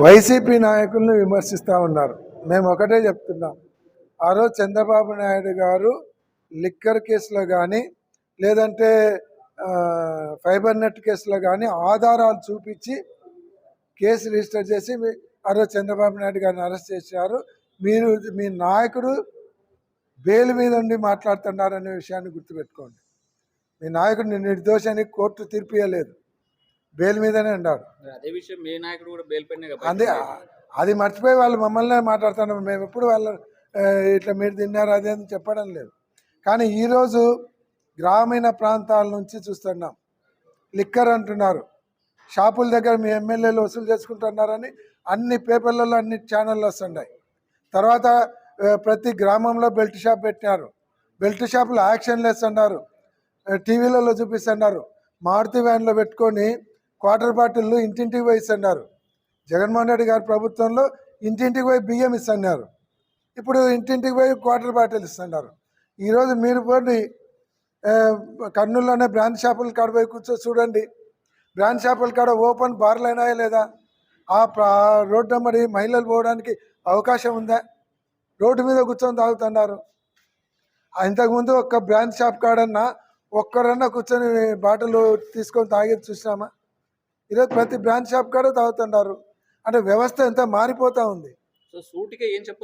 YCP నాయకుల్ని విమర్శిస్తూ ఉన్నారు. మేము ఒకటే చెప్తున్నాం. ఆ రోజు చంద్రబాబు నాయుడు గారు లిక్కర్ కేసులో కానీ లేదంటే ఫైబర్ నెట్ కేసులో కానీ ఆధారాలు చూపించి కేసు రిజిస్టర్ చేసి మీ- ఆ రోజు చంద్రబాబు నాయుడు గారిని అరెస్ట్ చేశారు. మీరు మీ నాయకుడు బెయిల్ మీద ఉండి మాట్లాడుతున్నారనే విషయాన్ని గుర్తుపెట్టుకోండి. మీ నాయకుడిని నిర్దోషాన్ని కోర్టు తీర్పు ఇవ్వలేదు బెయిల్ మీదనే ఉన్నాడు. అదే విషయం మీ నాయకుడు కూడా బెయిల్ పైన అదే అది మర్చిపోయి వాళ్ళు మమ్మల్ని మాట్లాడుతున్నాం మేము ఎప్పుడు వాళ్ళు ఇట్లా మీరు తిన్నారు అదే అని చెప్పడం లేదు. కానీ ఈరోజు గ్రామీణ ప్రాంతాల నుంచి చూస్తున్నాం. లిక్కర్ అంటున్నారు. షాపుల దగ్గర మీ ఎమ్మెల్యేలు వసూలు చేసుకుంటున్నారని అన్ని పేపర్లలో అన్ని ఛానళ్ళు వస్తున్నాయి. తర్వాత ప్రతి గ్రామంలో బెల్ట్ షాప్ పెట్టినారు. బెల్ట్ షాపులు యాక్షన్లు వేస్తున్నారు. టీవీలలో చూపిస్తున్నారు. మారుతి వ్యాన్లో పెట్టుకొని క్వార్టర్ బాటిల్లు ఇంటింటికి పోయి ఇస్తున్నారు. జగన్మోహన్ రెడ్డి గారి ప్రభుత్వంలో ఇంటింటికి పోయి బియ్యం ఇస్తున్నారు. ఇప్పుడు ఇంటింటికి పోయి క్వార్టర్ బాటిల్ ఇస్తున్నారు. ఈరోజు మీరు పోండి కర్నూలులోనే బ్రాండ్ షాపుల కాడ పోయి కూర్చో చూడండి. బ్రాండ్ షాపుల కాడ ఓపెన్ బార్లు అయినాయా లేదా? ఆ రోడ్డు మరి మహిళలు పోవడానికి అవకాశం ఉందా? రోడ్డు మీద కూర్చొని తాగుతున్నారు. ఇంతకుముందు ఒక్క బ్రాండ్ షాప్ కాడన్నా ఒక్కరన్నా కూర్చొని బాటలు తీసుకొని తాగేది చూసినామా? ఈరోజు ప్రతి బ్రాంచ్ షాప్ కాడ తాగుతున్నారు అంటే వ్యవస్థ ఎంత మారిపోతూ ఉంది. సో సూటిగా ఏం చెప్ప